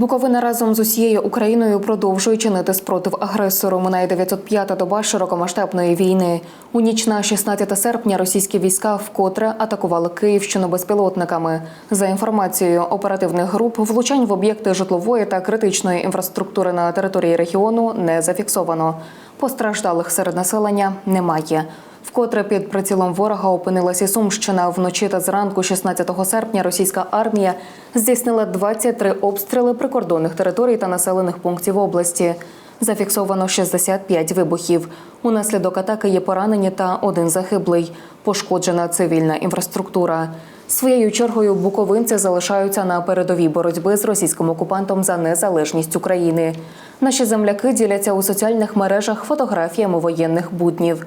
Буковина разом з усією Україною продовжує чинити спротив агресору. Минає 905-та доба широкомасштабної війни. У ніч на 16 серпня російські війська вкотре атакували Київщину безпілотниками. За інформацією оперативних груп, влучань в об'єкти житлової та критичної інфраструктури на території регіону не зафіксовано. Постраждалих серед населення немає. Вкотре під прицілом ворога опинилася Сумщина. Вночі та зранку 16 серпня російська армія здійснила 23 обстріли прикордонних територій та населених пунктів області. Зафіксовано 65 вибухів. Унаслідок атаки є поранені та один загиблий. Пошкоджена цивільна інфраструктура. Своєю чергою буковинці залишаються на передовій боротьби з російським окупантом за незалежність України. Наші земляки діляться у соціальних мережах фотографіями воєнних буднів,